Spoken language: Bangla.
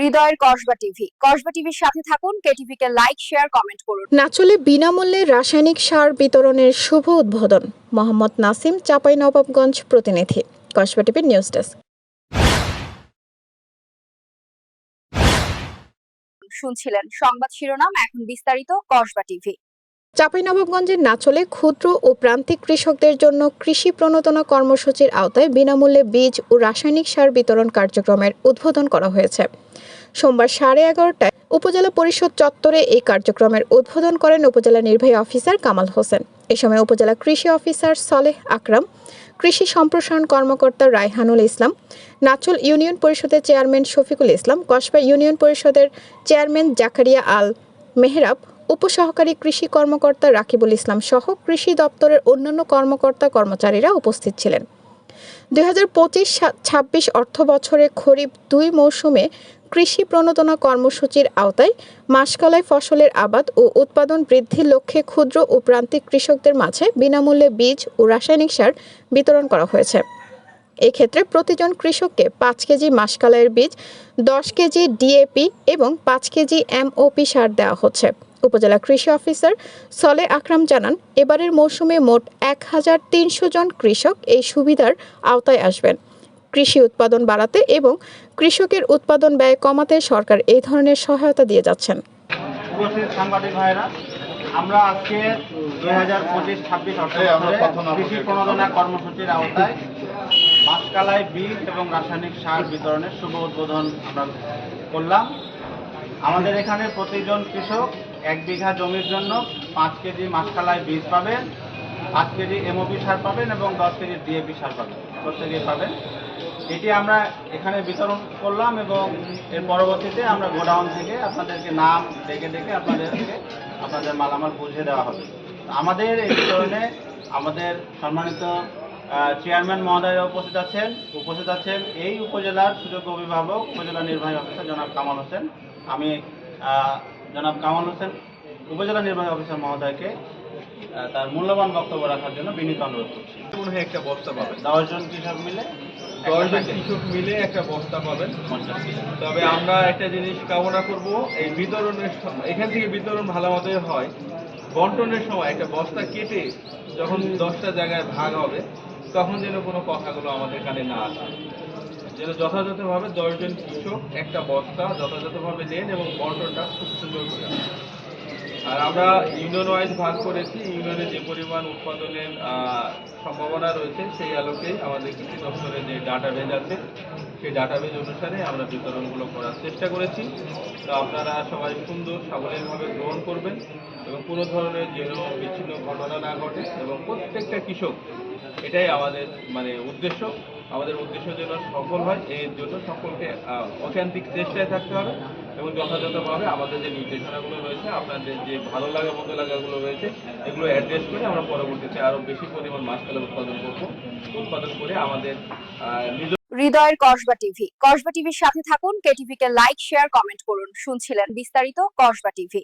হৃদয়ের কসবা টিভি। কসবা টিভির সাথে থাকুন কেটিভি কে লাইক শেয়ার কমেন্ট করুন নাচলে বিনামূল্যে রাসায়নিক সার বিতরণের শুভ উদ্বোধন। মোহাম্মদ নাসিম চাপাই নবাবগঞ্জ প্রতিনিধি। কসবা টিভির নিউজ ডেস্ক শুনছিলেন সংবাদ শিরোনাম এখন বিস্তারিত কসবা টিভি। চাঁপাইনবাবগঞ্জের নাচলে ক্ষুদ্র ও প্রান্তিক কৃষকদের জন্য কৃষি প্রণোদনা কর্মসূচির আওতায় বিনামূল্যে বীজ ও রাসায়নিক সার বিতরণ কার্যক্রমের উদ্বোধন করা হয়েছে। সোমবার সাড়ে এগারোটায় উপজেলা পরিষদ চত্বরে এই কার্যক্রমের উদ্বোধন করেন উপজেলা নির্বাহী অফিসার কামাল হোসেন। এ সময় উপজেলা কৃষি অফিসার সলেহ আকরাম, কৃষি সম্প্রসারণ কর্মকর্তা রায়হানুল ইসলাম, নাচল ইউনিয়ন পরিষদের চেয়ারম্যান শফিকুল ইসলাম, কসবা ইউনিয়ন পরিষদের চেয়ারম্যান জাকারিয়া আল মেহরাব উপসহকারী কৃষি কর্মকর্তা রাকিবুল ইসলাম সহ কৃষি দপ্তরের অন্যান্য কর্মকর্তা কর্মচারীরা উপস্থিত ছিলেন। দুই হাজার পঁচিশ ছাব্বিশ অর্থ বছরে খরিফ দুই মৌসুমে কৃষি প্রণোদনা কর্মসূচির আওতায় মাসকালাই ফসলের আবাদ ও উৎপাদন বৃদ্ধির লক্ষ্যে ক্ষুদ্র ও প্রান্তিক কৃষকদের মাঝে বিনামূল্যে বীজ ও রাসায়নিক সার বিতরণ করা হয়েছে। এক্ষেত্রে প্রতিজন কৃষককে পাঁচ কেজি মাসকালাইয়ের বীজ, দশ কেজি ডিএপি এবং পাঁচ কেজি এমওপি সার দেওয়া হচ্ছে। উপজেলা কৃষি অফিসার সলে আকরাম জানান এবারের মৌসুমে মোট এক হাজার তিনশো জন কৃষক এই সুবিধার আওতায় আসবেন। কৃষি উৎপাদন বাড়াতে এবং কৃষকের উৎপাদন ব্যয় কমাতে সরকার এই ধরনের সহায়তা দিয়ে যাচ্ছেন। সাংবাদিক ভাইরা আমরা আজকে দুই হাজার পঁচিশ ছাব্বিশ অর্থ কৃষি প্রণোদনা কর্মসূচির আওতায় মাসকালাই বীজ এবং রাসায়নিক সার বিতরণের শুভ উদ্বোধন আমরা করলাম। আমাদের এখানে প্রতিজন কৃষক এক বিঘা জমির জন্য পাঁচ কেজি মাসকালাই বীজ পাবেন, পাঁচ কেজি এমওপি সার পাবেন এবং দশ কেজি ডিএপি সার পাবেন প্রত্যেকেই পাবেন। এটি আমরা এখানে বিতরণ করলাম এবং এর পরবর্তীতে আমরা গোডাউন থেকে আপনাদেরকে নাম ডেকে ডেকে আপনাদেরকে আপনাদের মালামাল বুঝিয়ে দেওয়া হবে। আমাদের এই বিতরণে আমাদের সম্মানিত চেয়ারম্যান মহোদয়রা উপস্থিত আছেন উপস্থিত আছেন এই উপজেলার সুযোগ্য অভিভাবক, উপজেলা নির্বাহী অফিসার জনাব কামাল হোসেন। আমি জনাব কামাল হোসেন উপজেলা নির্বাহী অফিসার মহোদয়কে তার মূল্যবান বক্তব্য রাখার জন্য বিনীত অনুরোধ করছি। মনে হয় একটা বস্তা পাবেন? দশজন কৃষক মিলে দশজন কৃষক মিলে একটা বস্তা পাবেন। তবে আমরা একটা জিনিস কামনা করব এই বিতরণের এখান থেকে বিতরণ ভালো মতোই হয়। বন্টনের সময় একটা বস্তা কেটে যখন দশটা জায়গায় ভাগ হবে তখন যেন কোনো কথাগুলো আমাদের কানে না আসে। যেন যথাযথভাবে দশজন কৃষক, একটা বস্তা, যথাযথভাবে নেন এবং বন্টনটা খুব সুন্দর করে আর আমরা ইউনিয়ন ওয়াইজ ভাগ করেছি, ইউনিয়নে যে পরিমাণ উৎপাদনের সম্ভাবনা রয়েছে, সেই আলোকেই আমাদের কৃষি দপ্তরের যে ডাটাবেজ আছে, সেই ডাটাবেজ অনুসারে আমরা বিতরণগুলো করার চেষ্টা করেছি। তো আপনারা সবাই সুন্দর, সাবলীলভাবে গ্রহণ করবেন এবং কোনো ধরনের যেন বিচ্ছিন্ন ঘটনা না ঘটে এবং প্রত্যেকটা কৃষক, এটাই আমাদের মানে উদ্দেশ্য। আমাদের উদ্দেশ্য যেন সফল হয়, এর জন্য সকলকে অথেন্টিক চেষ্টায় থাকতে হবে এবং যথাযথভাবে আমাদের যে নির্দেশনাগুলো রয়েছে, আপনাদের যে ভালো লাগা, মন্দ লাগাগুলো রয়েছে, এগুলো অ্যাড্রেস করে আমরা পরবর্তীতে আরও বেশি পরিমাণ মাছকালা উৎপাদন করব, উৎপাদন করে আমাদের হৃদয়ের কসবা টিভি। কসবা টিভির সাথে থাকুন কেটিভি কে লাইক শেয়ার কমেন্ট করুন। শুনছিলেন বিস্তারিত কসবা টিভি।